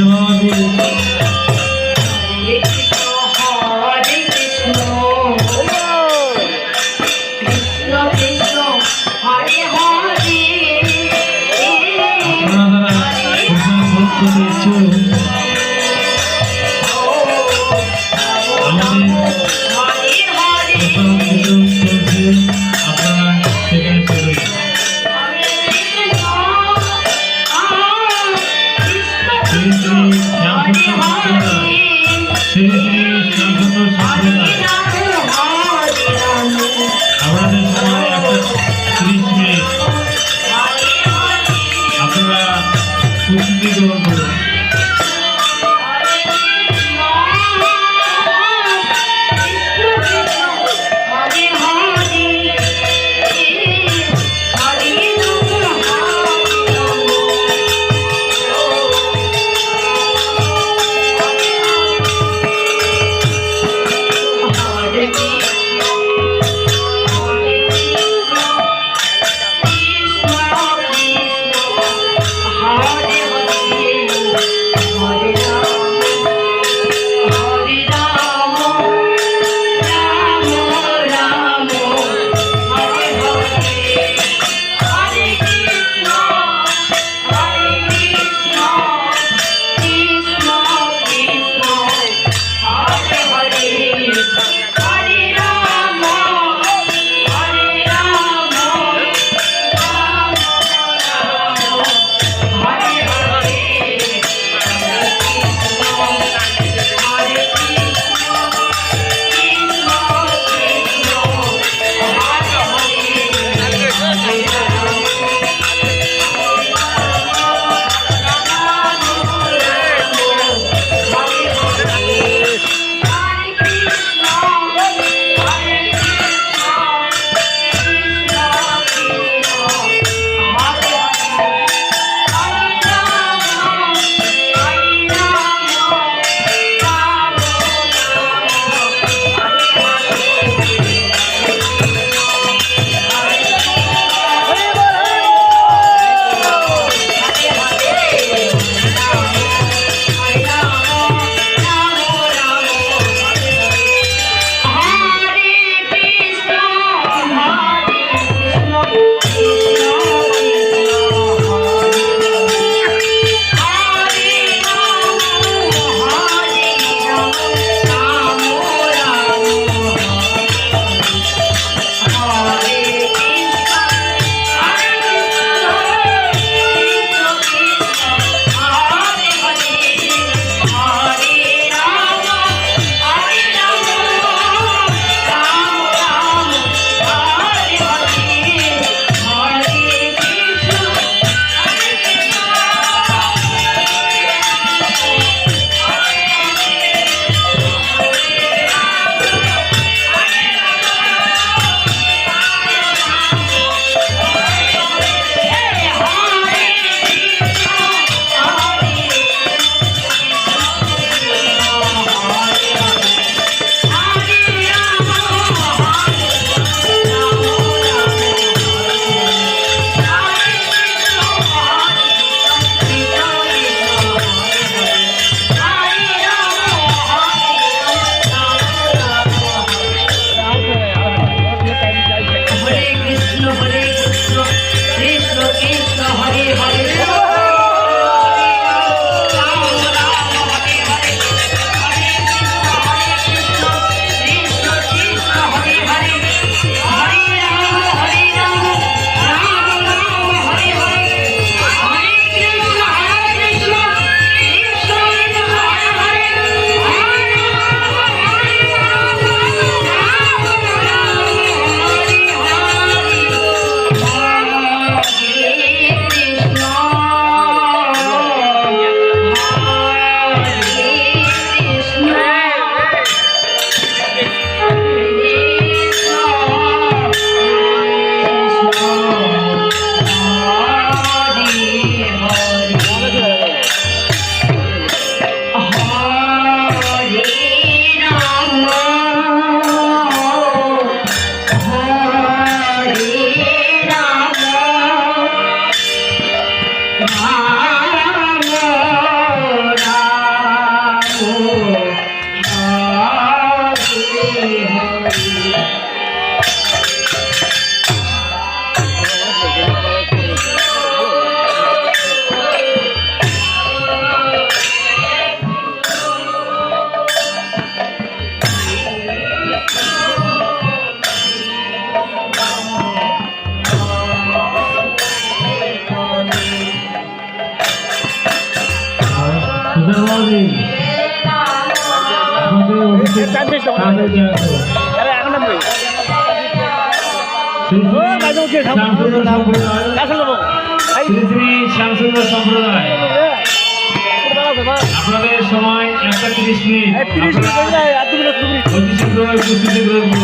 ஜவானே Yeah. করবে আপনাদের সময় একটা তিরিশ মিনিট। অতি শীঘ্র উপস্থিতি গ্রহণ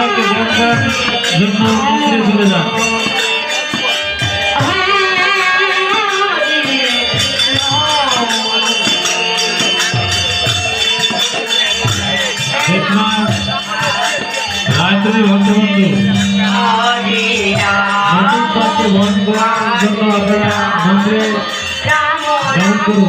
সবাইকে ব্যবসার জন্য মন্দিরে চলে যান। আপনারা মন্দিরে করুন।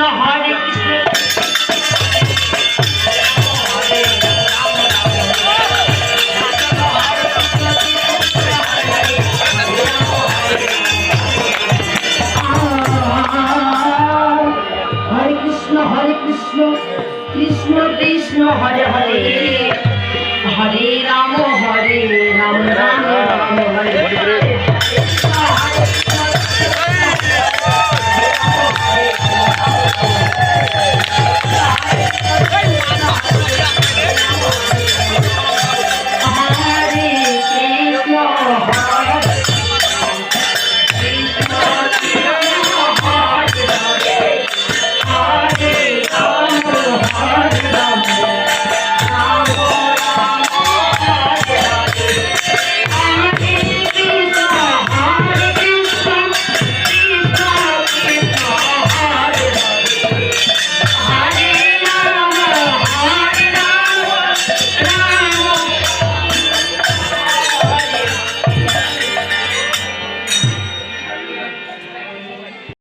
No. high.